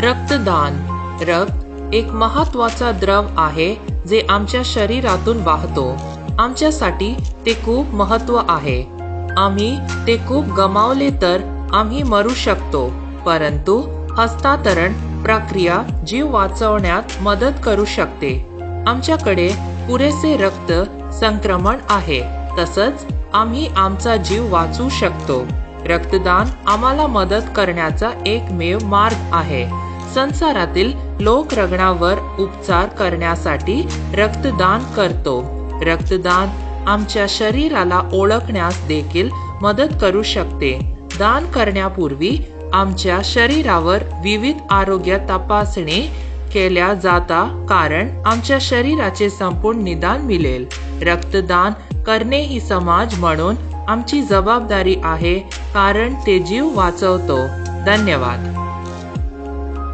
रक्तदान. रक्त एक महत्त्वाचा द्रव आहे जे आमच्या शरीरातून वाहतो. आमच्यासाठी ते खूप महत्त्व आहे. आम्ही ते खूप गमावले तर आम्ही मरू शकतो परंतु हस्तांतरण प्रक्रिया जीव वाचवण्यात मदत करू शकते. आमच्याकडे पुरेसे रक्त संक्रमण आहे तसंच आम्ही आमचा जीव वाचू शकतो. रक्तदान आम्हाला मदत करण्याचा एकमेव मार्ग आहे. संसारातील लोकरगणावर उपचार करण्यासाठी रक्तदान करतो. रक्तदान आमच्या शरीराला ओळखण्यास देखील मदत करू शकते. दान करण्यापूर्वी आमच्या शरीरावर विविध आरोग्य तपासणी केल्या जाता कारण आमच्या शरीराचे संपूर्ण निदान मिळेल. रक्तदान करणे ही समाज म्हणून आमची जबाबदारी आहे कारण ते जीव वाचवतो. धन्यवाद.